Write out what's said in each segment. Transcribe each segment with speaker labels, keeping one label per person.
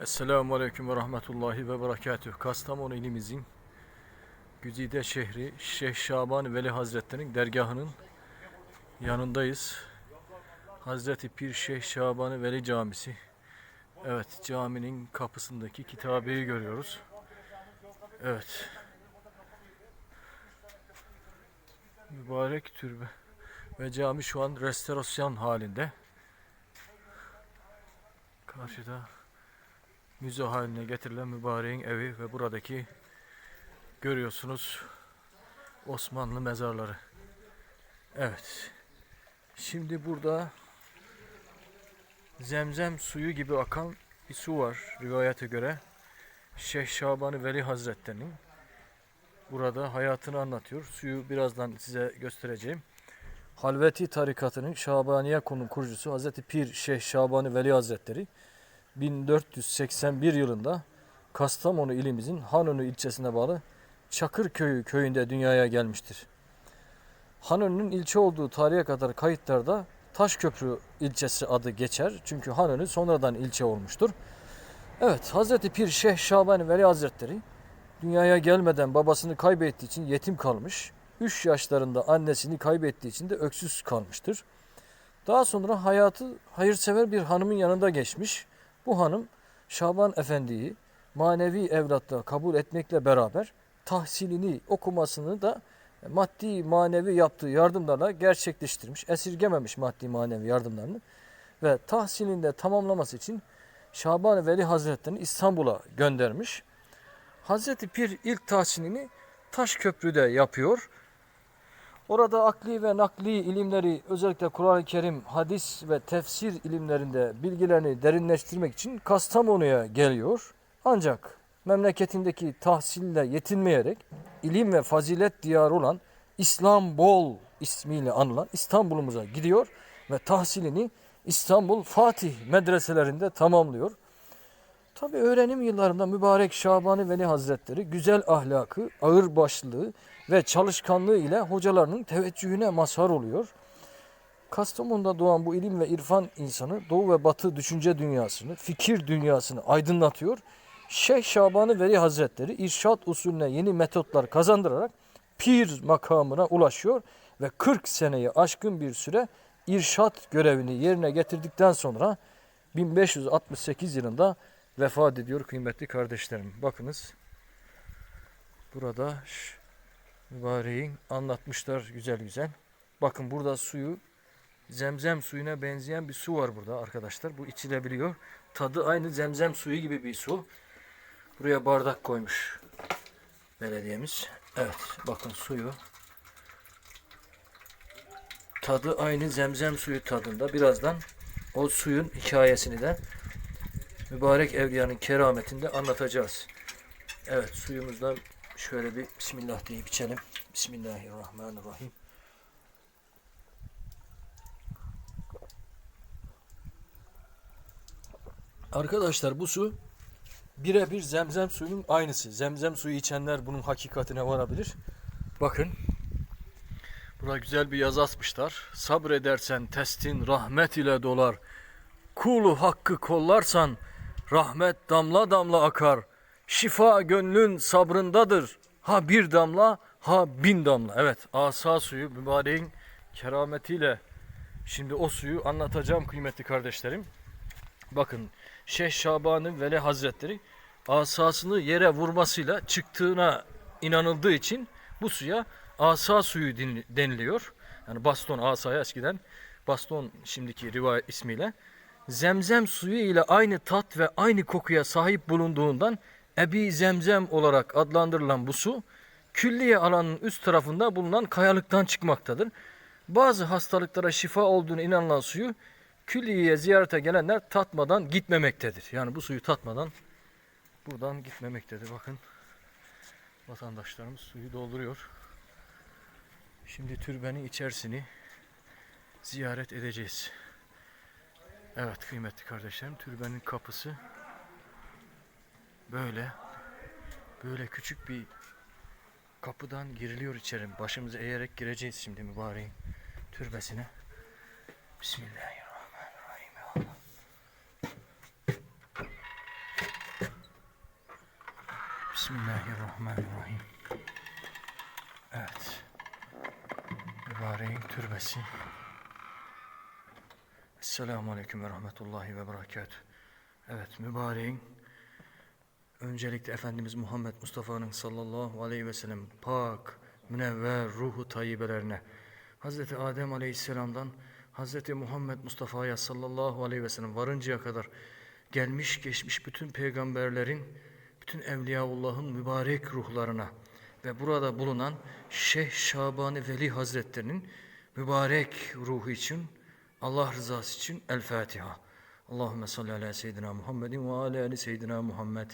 Speaker 1: Esselamu Aleyküm ve Rahmetullahi ve Berekatüh. Kastamonu ilimizin Güzide şehri Şeyh Şaban Veli Hazretleri'nin dergahının yanındayız. Hazreti Pir Şeyh Şaban Veli Camisi. Evet caminin kapısındaki kitabeyi görüyoruz. Evet. Mübarek türbe ve cami şu an restorasyon halinde. Karşıda müze haline getirilen mübareğin evi ve buradaki görüyorsunuz Osmanlı mezarları. Evet. Şimdi burada zemzem suyu gibi akan bir su var rivayete göre. Şeyh Şaban Veli Hazretleri'nin burada hayatını anlatıyor. Suyu birazdan size göstereceğim. Halveti tarikatının Şabaniye konu kurucusu Hazreti Pir Şeyh Şaban Veli Hazretleri 1481 yılında Kastamonu ilimizin Hanönü ilçesine bağlı Çakırköyü köyünde dünyaya gelmiştir. Hanönü'nün ilçe olduğu tarihe kadar kayıtlarda Taşköprü ilçesi adı geçer. Çünkü Hanönü sonradan ilçe olmuştur. Evet, Hazreti Pir Şeyh Şaban Veli Hazretleri dünyaya gelmeden babasını kaybettiği için yetim kalmış. 3 yaşlarında annesini kaybettiği için de öksüz kalmıştır. Daha sonra hayatı hayırsever bir hanımın yanında geçmiş. Bu hanım Şaban Efendi'yi manevi evlatla kabul etmekle beraber tahsilini, okumasını da maddi manevi yaptığı yardımlarla gerçekleştirmiş. Esirgememiş maddi manevi yardımlarını ve tahsilini de tamamlaması için Şaban Veli Hazretleri'ni İstanbul'a göndermiş. Hazreti Pir ilk tahsilini Taşköprü'de yapıyor. Orada akli ve nakli ilimleri özellikle Kur'an-ı Kerim, hadis ve tefsir ilimlerinde bilgilerini derinleştirmek için Kastamonu'ya geliyor. Ancak memleketindeki tahsille yetinmeyerek ilim ve fazilet diyarı olan İslambol ismiyle anılan İstanbul'umuza gidiyor ve tahsilini İstanbul Fatih medreselerinde tamamlıyor. Tabi öğrenim yıllarında mübarek Şabani Veli Hazretleri güzel ahlakı, ağır başlılığı ve çalışkanlığı ile hocalarının teveccühüne mazhar oluyor. Kastamonu'da doğan bu ilim ve irfan insanı Doğu ve Batı düşünce dünyasını, fikir dünyasını aydınlatıyor. Şeyh Şabani Veli Hazretleri irşat usulüne yeni metotlar kazandırarak pir makamına ulaşıyor ve 40 seneyi aşkın bir süre irşat görevini yerine getirdikten sonra 1568 yılında vefat ediyor kıymetli kardeşlerim. Bakınız burada mübareğin anlatmışlar güzel güzel. Bakın burada suyu zemzem suyuna benzeyen bir su var burada arkadaşlar. Bu içilebiliyor. Tadı aynı zemzem suyu gibi bir su. Buraya bardak koymuş belediyemiz. Evet bakın suyu. Tadı aynı zemzem suyu tadında. Birazdan o suyun hikayesini de mübarek evliyanın kerametinde anlatacağız. Evet suyumuzdan şöyle bir Bismillah deyip içelim. Bismillahirrahmanirrahim. Arkadaşlar bu su birebir zemzem suyunun aynısı. Zemzem suyu içenler bunun hakikatine varabilir. Bakın. Buna güzel bir yazı asmışlar. Sabredersen testin rahmet ile dolar. Kulu hakkı kollarsan rahmet damla damla akar. Şifa gönlün sabrındadır. Ha bir damla ha bin damla. Evet asa suyu mübareğin kerametiyle şimdi o suyu anlatacağım kıymetli kardeşlerim. Bakın Şeyh Şaban'ın Veli Hazretleri asasını yere vurmasıyla çıktığına inanıldığı için bu suya asa suyu deniliyor. Yani baston asaya eskiden baston şimdiki rivayet ismiyle. Zemzem suyu ile aynı tat ve aynı kokuya sahip bulunduğundan Ebi Zemzem olarak adlandırılan bu su külliye alanının üst tarafında bulunan kayalıktan çıkmaktadır. Bazı hastalıklara şifa olduğunu inanılan suyu külliyeye ziyarete gelenler tatmadan gitmemektedir. Yani bu suyu tatmadan buradan gitmemektedir. Bakın vatandaşlarımız suyu dolduruyor. Şimdi türbenin içerisini ziyaret edeceğiz. Evet kıymetli kardeşlerim türbenin kapısı böyle böyle küçük bir kapıdan giriliyor içeri. Başımızı eğerek gireceğiz şimdi mübareğin türbesine. Bismillahirrahmanirrahim. Bismillahirrahmanirrahim. Evet. Mübareğin türbesi. Esselamu Aleyküm ve Rahmetullahi ve Berekatuhu. Evet, mübareğin öncelikle Efendimiz Muhammed Mustafa'nın sallallahu aleyhi ve sellem pak, münevver ruhu tayyibelerine, Hazreti Adem aleyhisselamdan Hazreti Muhammed Mustafa'ya sallallahu aleyhi ve sellem varıncaya kadar gelmiş geçmiş bütün peygamberlerin, bütün Evliyaullah'ın mübarek ruhlarına ve burada bulunan Şeyh Şabani Veli Hazretlerinin mübarek ruhu için Allah rızası için El Fatiha. Allahümme salli ala seyyidina Muhammedin ve ala ali seyyidina Muhammed.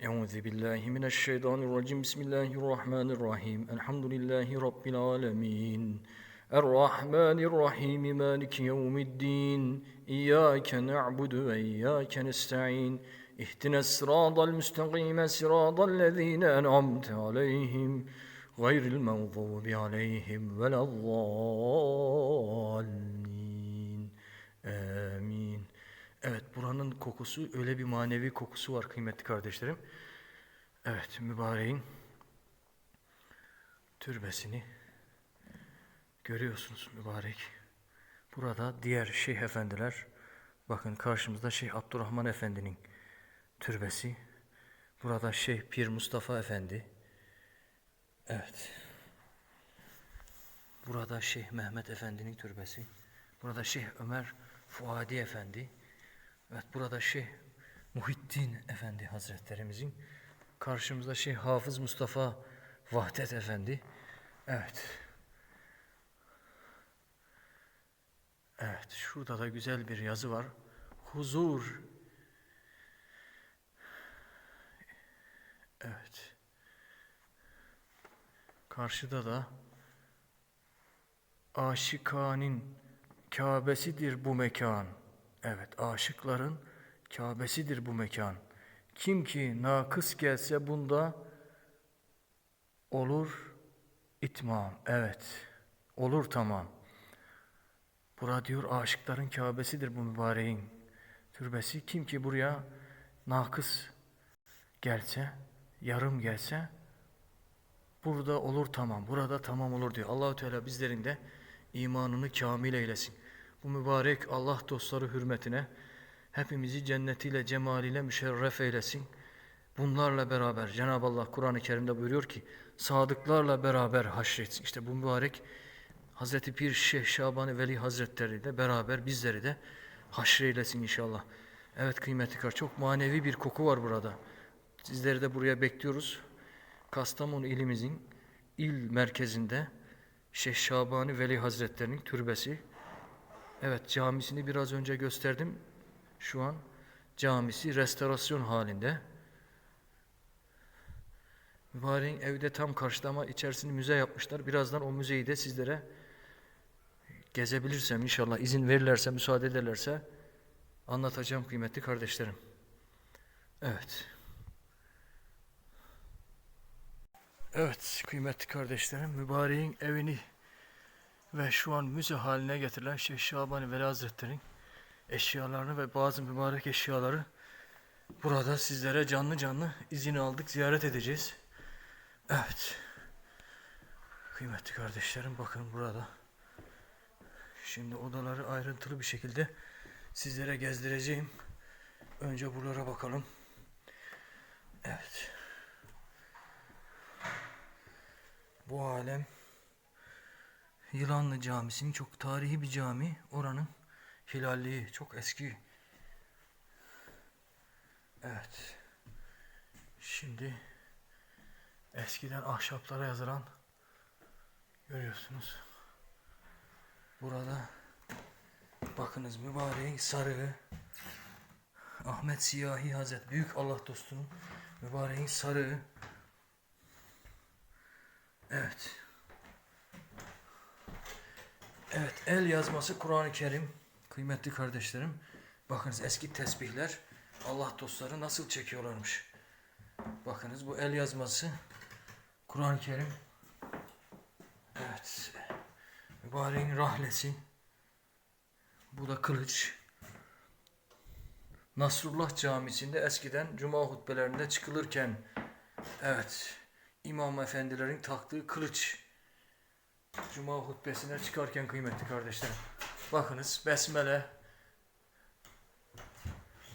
Speaker 1: Euzu billahi mineşşeytanirracim. Bismillahirrahmanirrahim. Elhamdülillahi rabbil alamin. Errahmanirrahim. Maliki yevmiddin. İyyake na'budu ve iyyake nestaîn. İhdina sıratal müstakîme sıratal lezîne en'amte aleyhim. Gayril mağdubi aleyhim velezzallin. Amin. Evet buranın kokusu öyle bir manevi kokusu var kıymetli kardeşlerim. Evet mübareğin türbesini görüyorsunuz mübarek. Burada diğer şeyh efendiler bakın karşımızda Şeyh Abdurrahman Efendi'nin türbesi. Burada Şeyh Pir Mustafa Efendi. Evet. Burada Şeyh Mehmet Efendi'nin türbesi. Burada Şeyh Ömer Fuadi Efendi. Evet burada Şeyh Muhittin Efendi Hazretlerimizin. Karşımızda Şeyh Hafız Mustafa Vahdet Efendi. Evet. Evet şurada da güzel bir yazı var. Huzur. Evet. Karşıda da aşikanin Kabe'sidir bu mekan. Evet, aşıkların Kabe'sidir bu mekan. Kim ki nakıs gelse bunda olur itmam. Evet, olur tamam. Bura diyor aşıkların Kabe'sidir bu mübareğin türbesi. Kim ki buraya nakıs gelse, yarım gelse burada olur tamam, burada tamam olur diyor. Allahu Teala bizlerin de imanını kamil eylesin. Bu mübarek Allah dostları hürmetine hepimizi cennetiyle, cemaliyle müşerref eylesin. Bunlarla beraber Cenab-ı Allah Kur'an-ı Kerim'de buyuruyor ki sadıklarla beraber haşretsin. İşte bu mübarek Hazreti Pir Şeyh Şabani Veli Hazretleri de beraber bizleri de haşreylesin inşallah. Evet kıymetli kar çok manevi bir koku var burada. Sizleri de buraya bekliyoruz. Kastamonu ilimizin il merkezinde Şeyh Şabani Veli Hazretlerinin türbesi. Evet camisini biraz önce gösterdim. Şu an camisi restorasyon halinde. Mübareğin evde tam karşıda ama içerisini müze yapmışlar. Birazdan o müzeyi de sizlere gezebilirsem inşallah izin verirlerse, müsaade ederlerse anlatacağım kıymetli kardeşlerim. Evet. Evet kıymetli kardeşlerim, mübareğin evini ve şu an müze haline getirilen Şeyh Şabani Veli Hazretleri'nin eşyalarını ve bazı mübarek eşyaları burada sizlere canlı canlı izin aldık, ziyaret edeceğiz. Evet. Kıymetli kardeşlerim bakın burada. Şimdi odaları ayrıntılı bir şekilde sizlere gezdireceğim. Önce buralara bakalım. Evet. Bu alem Yılanlı Camisi'nin çok tarihi bir cami. Oranın hilalliği çok eski. Evet. Şimdi eskiden ahşaplara yazılan görüyorsunuz. Burada bakınız mübareğin sarığı Ahmet Siyahi Hazret Büyük Allah dostunun mübareğin sarığı Evet. Evet, el yazması Kur'an-ı Kerim. Kıymetli kardeşlerim, bakınız eski tesbihler Allah dostları nasıl çekiyorlarmış. Bakınız bu el yazması Kur'an-ı Kerim. Evet. Mübareğin rahlesi. Bu da kılıç. Nasrullah Camisi'nde eskiden cuma hutbelerinde çıkılırken evet imam efendilerin taktığı kılıç cuma hutbesine çıkarken kıymetli kardeşlerim. Bakınız besmele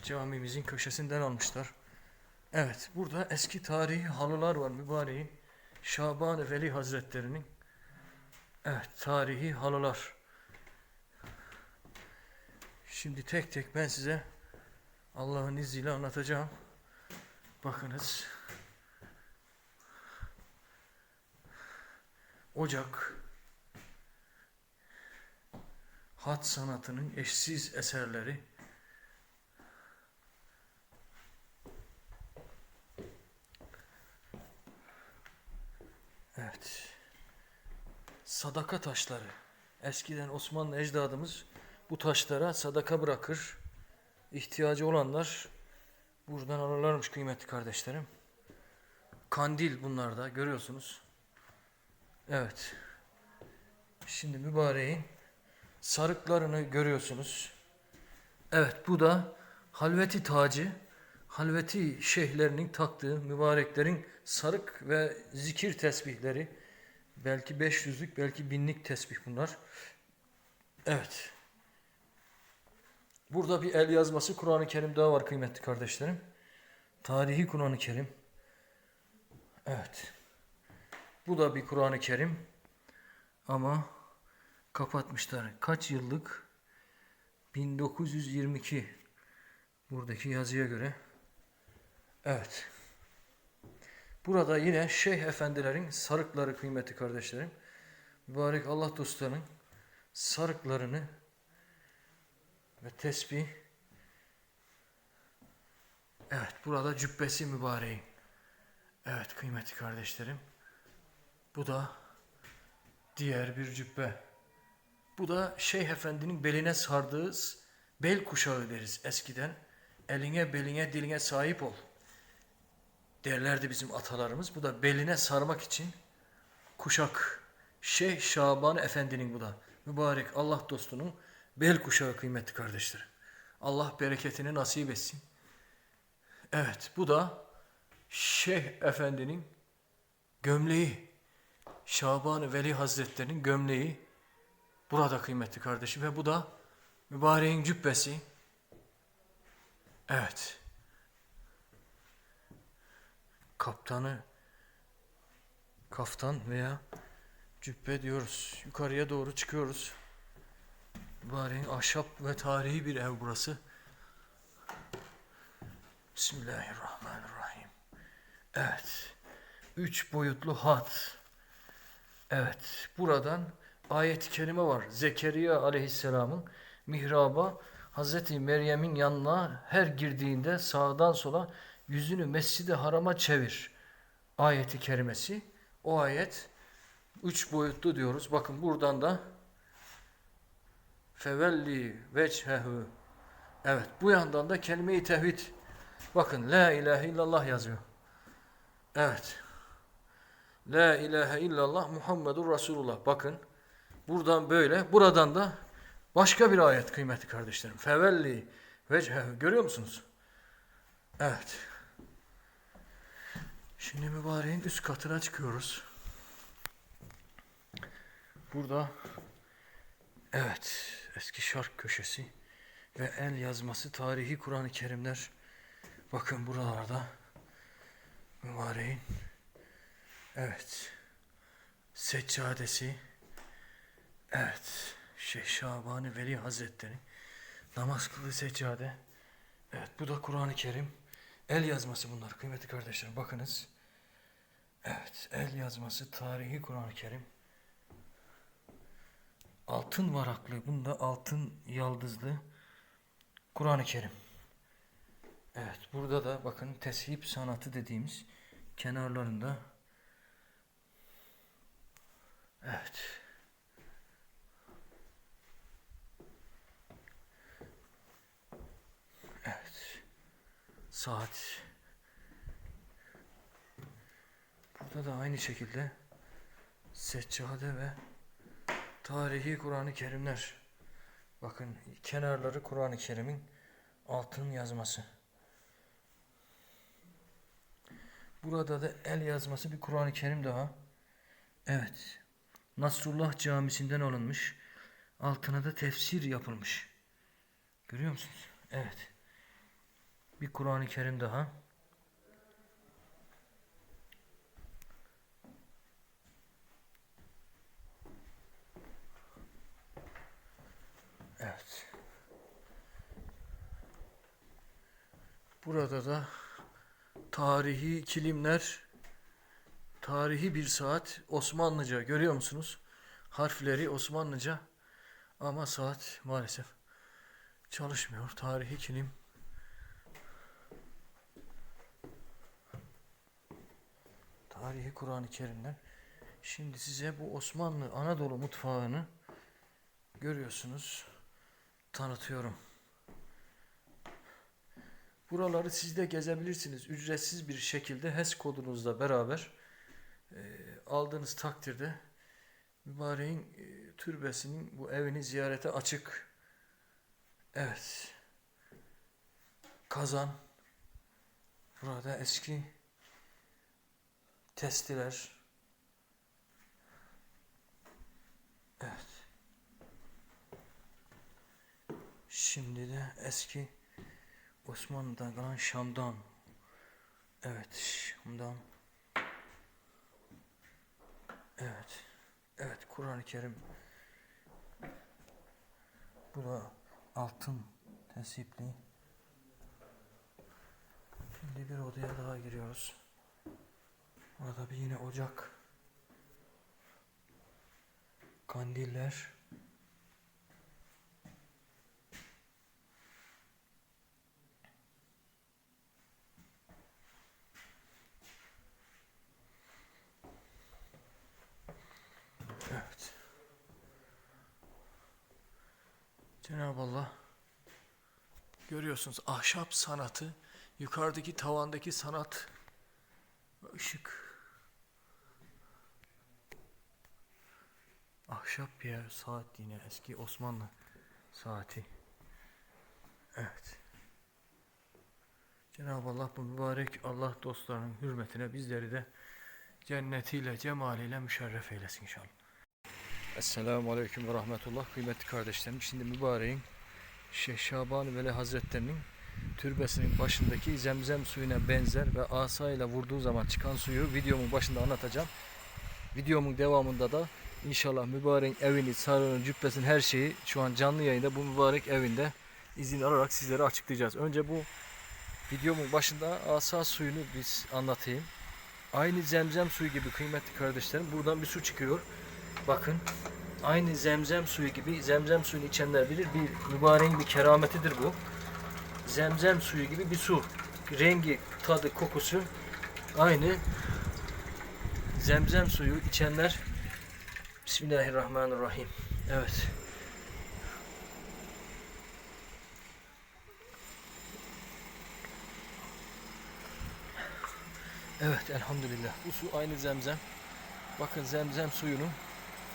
Speaker 1: camimizin köşesinden almışlar. Evet burada eski tarihi halılar var mübareğin. Şaban-ı Veli Hazretleri'nin evet tarihi halılar. Şimdi tek tek ben size Allah'ın izniyle anlatacağım. Bakınız. Ocak hat sanatının eşsiz eserleri Evet. Sadaka taşları. Eskiden Osmanlı ecdadımız bu taşlara sadaka bırakır. İhtiyacı olanlar buradan alırlarmış kıymetli kardeşlerim. Kandil bunlar da görüyorsunuz. Evet. Şimdi mübareğin sarıklarını görüyorsunuz. Evet bu da halveti tacı. Halveti şeyhlerinin taktığı mübareklerin sarık ve zikir tesbihleri. Belki 500'lük belki binlik tesbih bunlar. Evet. Burada bir el yazması Kur'an-ı Kerim daha var kıymetli kardeşlerim. Tarihi Kur'an-ı Kerim. Evet. Bu da bir Kur'an-ı Kerim. Ama kapatmışlar. Kaç yıllık? 1922. Buradaki yazıya göre. Evet. Burada yine Şeyh Efendilerin sarıkları kıymetli kardeşlerim. Mübarek Allah dostlarının sarıklarını ve tesbih. Evet burada cübbesi mübareğin. Evet kıymetli kardeşlerim. Bu da diğer bir cübbe. Bu da Şeyh Efendi'nin beline sardığı bel kuşağı deriz eskiden. Eline, beline, diline sahip ol derlerdi bizim atalarımız. Bu da beline sarmak için kuşak. Şeyh Şaban Efendi'nin bu da. Mübarek Allah dostunun bel kuşağı kıymetli kardeşler. Allah bereketini nasip etsin. Evet bu da Şeyh Efendi'nin gömleği. Şaban Veli Hazretleri'nin gömleği. Burada kıymetli kardeşim ve bu da mübareğin cübbesi. Evet. Kaptanı kaftan veya cübbe diyoruz. Yukarıya doğru çıkıyoruz. Mübareğin ahşap ve tarihi bir ev burası. Bismillahirrahmanirrahim. Evet. Üç boyutlu hat. Evet. Buradan ayet-i kerime var. Zekeriya aleyhisselamın mihraba Hazreti Meryem'in yanına her girdiğinde sağdan sola yüzünü mescidi harama çevir. Ayeti kerimesi. O ayet üç boyutlu diyoruz. Bakın buradan da fevelli vechehu Evet bu yandan da kelime-i tevhid. Bakın la ilahe illallah yazıyor. Evet. La ilahe illallah Muhammedur Resulullah. Bakın. Buradan böyle. Buradan da başka bir ayet kıymetli kardeşlerim. Fevelli vechehu. Görüyor musunuz? Evet. Şimdi mübareğin üst katına çıkıyoruz. Burada evet eski şark köşesi ve el yazması tarihi Kur'an-ı Kerimler bakın buralarda mübareğin evet. Seccadesi. Evet. Şeyh Şaban-ı Veli Hazretleri namaz kıldığı seccade. Evet bu da Kur'an-ı Kerim. El yazması bunlar kıymetli kardeşlerim bakınız. Evet el yazması tarihi Kur'an-ı Kerim. Altın varaklı bunda altın yaldızlı Kur'an-ı Kerim. Evet burada da bakın teship sanatı dediğimiz kenarlarında Evet. Evet. Saat. Burada da aynı şekilde seccade ve tarihi Kur'an-ı Kerimler. Bakın kenarları Kur'an-ı Kerim'in Altın yazması. Burada da el yazması bir Kur'an-ı Kerim daha. Evet. Nasrullah Camisi'nden alınmış. Altına da tefsir yapılmış. Görüyor musunuz? Evet. Bir Kur'an-ı Kerim daha. Evet. Burada da tarihi kilimler, tarihi bir saat Osmanlıca görüyor musunuz? Harfleri Osmanlıca ama saat maalesef çalışmıyor. Tarihi kilim. Tarihi Kur'an-ı Kerim'den. Şimdi size bu Osmanlı Anadolu mutfağını görüyorsunuz. Tanıtıyorum. Buraları siz de gezebilirsiniz. Ücretsiz bir şekilde HES kodunuzla beraber e, aldığınız takdirde mübareğin e, türbesinin bu evini ziyarete açık. Evet. Kazan. Burada eski testiler. Evet. Şimdi de eski Osmanlı'dan kalan Şam'dan. Evet, Şam'dan. Evet. Evet, Kur'an-ı Kerim. Bu da altın tesipli. Şimdi bir odaya daha giriyoruz. Burada bir yine ocak. Kandiller. Evet. Cenab-ı Allah görüyorsunuz ahşap sanatı, yukarıdaki tavandaki sanat ışık. Ahşap bir yer, saat yine eski Osmanlı saati. Evet. Cenab-ı Allah bu mübarek Allah dostlarının hürmetine bizleri de cennetiyle, cemaliyle müşerref eylesin inşallah. Esselamu Aleyküm ve Rahmetullah. Kıymetli kardeşlerim, şimdi mübareğin Şeyh Şaban Veli Hazretlerinin türbesinin başındaki zemzem suyuna benzer ve asa ile vurduğu zaman çıkan suyu videomun başında anlatacağım. Videomun devamında da inşallah mübareğin evini, sarığını, cübbesini her şeyi şu an canlı yayında bu mübarek evinde izin alarak sizlere açıklayacağız. Önce bu videomun başında asa suyunu biz anlatayım. Aynı zemzem suyu gibi kıymetli kardeşlerim buradan bir su çıkıyor. Bakın aynı zemzem suyu gibi zemzem suyunu içenler bilir bir mübareğin bir kerametidir bu. Zemzem suyu gibi bir su. Rengi, tadı, kokusu aynı zemzem suyu içenler Bismillahirrahmanirrahim. Evet. Evet elhamdülillah. Bu su aynı zemzem. Bakın zemzem suyunun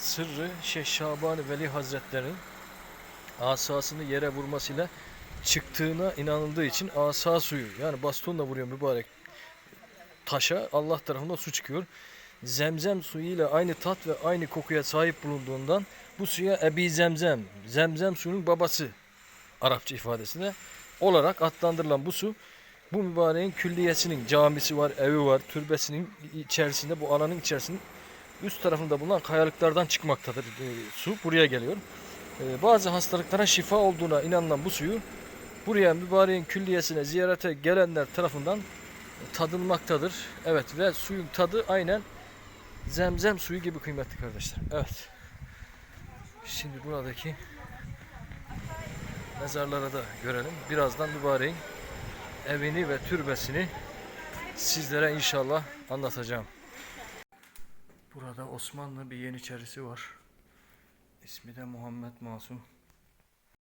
Speaker 1: sırrı Şeyh Şaban Veli Hazretleri'nin asasını yere vurmasıyla çıktığına inanıldığı için asa suyu yani bastonla vuruyor mübarek taşa Allah tarafından su çıkıyor. Zemzem suyu ile aynı tat ve aynı kokuya sahip bulunduğundan bu suya Ebi Zemzem, Zemzem suyunun babası Arapça ifadesine olarak adlandırılan bu su bu mübareğin külliyesinin camisi var, evi var, türbesinin içerisinde bu alanın içerisinde üst tarafında bulunan kayalıklardan çıkmaktadır e, su. Buraya geliyor. E, bazı hastalıklara şifa olduğuna inanılan bu suyu buraya mübareğin külliyesine ziyarete gelenler tarafından tadılmaktadır. Evet ve suyun tadı aynen zemzem suyu gibi kıymetli kardeşler. Evet. Şimdi buradaki mezarlara da görelim. Birazdan mübareğin evini ve türbesini sizlere inşallah anlatacağım. Burada Osmanlı bir yeniçerisi var. İsmi de Muhammed Masum.